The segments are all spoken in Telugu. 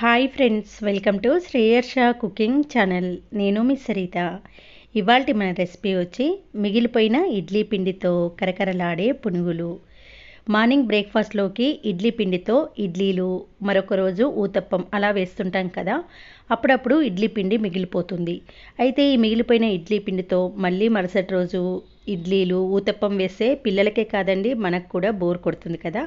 Hi friends welcome to Shreyarsha cooking channel నేను మీ సరిత. ఇవాళ మన రెసిపీ వచ్చి మిగిలిపోయిన ఇడ్లీ పిండితో కరకరలాడే పునుగులు. మార్నింగ్ బ్రేక్ఫాస్ట్లోకి ఇడ్లీ పిండితో ఇడ్లీలు మరొక రోజు ఊతప్పం అలా వేస్తుంటాం కదా అప్పుడప్పుడు ఇడ్లీ పిండి మిగిలిపోతుంది. అయితే ఈ మిగిలిపోయిన ఇడ్లీ పిండితో మళ్ళీ మరుసటి రోజు ఇడ్లీలు ఊతప్పం వేస్తే పిల్లలకే కాదండి మనకు కూడా బోర్ కొడుతుంది కదా.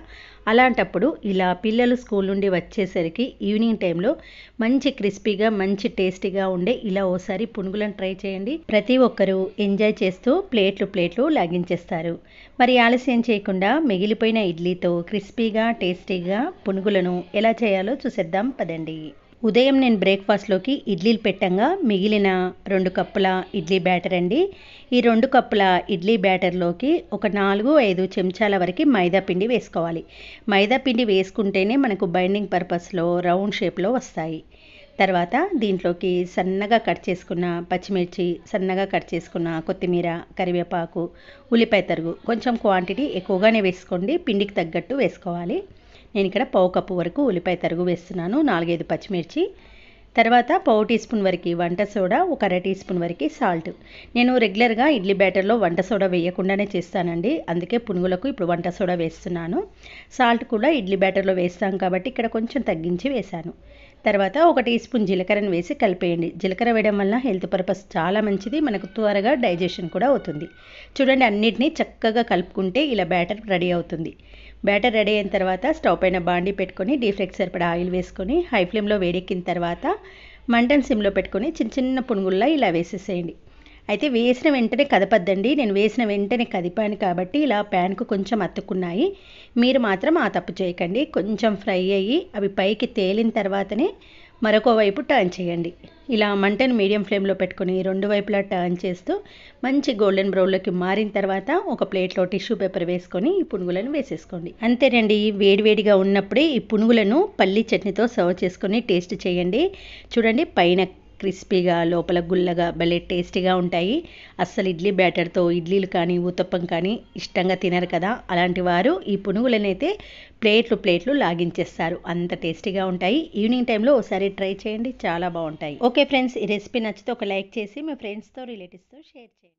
అలాంటప్పుడు ఇలా పిల్లలు స్కూల్ నుండి వచ్చేసరికి ఈవినింగ్ టైంలో మంచి క్రిస్పీగా మంచి టేస్టీగా ఉండే ఇలా ఓసారి పునుగులను ట్రై చేయండి. ప్రతి ఒక్కరూ ఎంజాయ్ చేస్తూ ప్లేట్లు ప్లేట్లు లాగించేస్తారు. మరి ఆలస్యం చేయకుండా మిగిలిపోయిన ఇడ్లీతో క్రిస్పీగా టేస్టీగా పునుగులను ఎలా చేయాలో చూసేద్దాం పదండి. ఉదయం నేను బ్రేక్ఫాస్ట్లోకి ఇడ్లీలు పెట్టంగా మిగిలిన రెండు కప్పుల ఇడ్లీ బ్యాటర్ అండి. ఈ రెండు కప్పుల ఇడ్లీ బ్యాటర్లోకి ఒక నాలుగు ఐదు చెంచాల వరకు మైదా పిండి వేసుకోవాలి. మైదా పిండి వేసుకుంటేనే మనకు బైండింగ్ పర్పస్లో రౌండ్ షేప్లో వస్తాయి. తర్వాత దీంట్లోకి సన్నగా కట్ చేసుకున్న పచ్చిమిర్చి సన్నగా కట్ చేసుకున్న కొత్తిమీర కరివేపాకు ఉల్లిపాయ తరుగు కొంచెం క్వాంటిటీ ఎక్కువగానే వేసుకోండి పిండికి తగ్గట్టు వేసుకోవాలి. నేను ఇక్కడ పావు కప్పు వరకు ఉల్లిపాయ తరుగు వేస్తున్నాను నాలుగైదు పచ్చిమిర్చి. తర్వాత పావు టీ స్పూన్ వరకు వంట సోడా ఒక అర టీ స్పూన్ వరకు సాల్ట్. నేను రెగ్యులర్గా ఇడ్లీ బ్యాటర్లో వంట సోడా వేయకుండానే చేస్తానండి. అందుకే పునుగులకు ఇప్పుడు వంట సోడా వేస్తున్నాను. సాల్ట్ కూడా ఇడ్లీ బ్యాటర్లో వేస్తాం కాబట్టి ఇక్కడ కొంచెం తగ్గించి వేశాను. తర్వాత ఒక టీ స్పూన్ జీలకర్రను వేసి కలిపేయండి. జీలకర్ర వేయడం వల్ల హెల్త్ పర్పస్ చాలా మంచిది మనకు త్వరగా డైజెషన్ కూడా అవుతుంది. చూడండి అన్నిటినీ చక్కగా కలుపుకుంటే ఇలా బ్యాటర్ రెడీ అవుతుంది. బ్యాటర్ రెడీ అయిన తర్వాత స్టవ్ పైన బాండి పెట్టుకొని డీప్ ఫ్రైకి సరిపడా ఆయిల్ వేసుకొని హై ఫ్లేమ్లో వేడెక్కిన తర్వాత మంటన్ సిమ్లో పెట్టుకొని చిన్న చిన్న పునుగుల్లా ఇలా వేసేసేయండి. అయితే వేసిన వెంటనే కదపద్దండి. నేను వేసిన వెంటనే కదిపాను కాబట్టి ఇలా ప్యాన్కు కొంచెం అతుక్కున్నాయి. మీరు మాత్రం ఆ తప్పు చేయకండి. కొంచెం ఫ్రై అయ్యి అవి పైకి తేలిన తర్వాతనే మరొక వైపు టర్న్ చేయండి. ఇలా మంటను మీడియం ఫ్లేమ్లో పెట్టుకొని రెండు వైపులా టర్న్ చేస్తూ మంచి గోల్డెన్ బ్రౌన్లోకి మారిన తర్వాత ఒక ప్లేట్లో టిష్యూ పేపర్ వేసుకొని ఈ పునుగులను వేసేసుకోండి. అంతేనండి వేడివేడిగా ఉన్నప్పుడే ఈ పునుగులను పల్లి చట్నీతో సర్వ్ చేసుకొని టేస్ట్ చేయండి. చూడండి పైన క్రిస్పీగా లోపల గుల్లగా భలే టేస్టీగా ఉంటాయి. అస్సలు ఇడ్లీ బ్యాటర్తో ఇడ్లీలు కానీ ఊతప్పం కానీ ఇష్టంగా తినరు కదా. అలాంటి వారు ఈ పునుగులనైతే ప్లేట్లు ప్లేట్లు లాగించేస్తారు. అంత టేస్టీగా ఉంటాయి. ఈవినింగ్ టైంలో ఒకసారి ట్రై చేయండి. చాలా బాగుంటాయి. ఓకే ఫ్రెండ్స్ ఈ రెసిపీ నచ్చితే ఒక లైక్ చేసి మీ ఫ్రెండ్స్తో రిలేటివ్స్తో షేర్ చేయండి.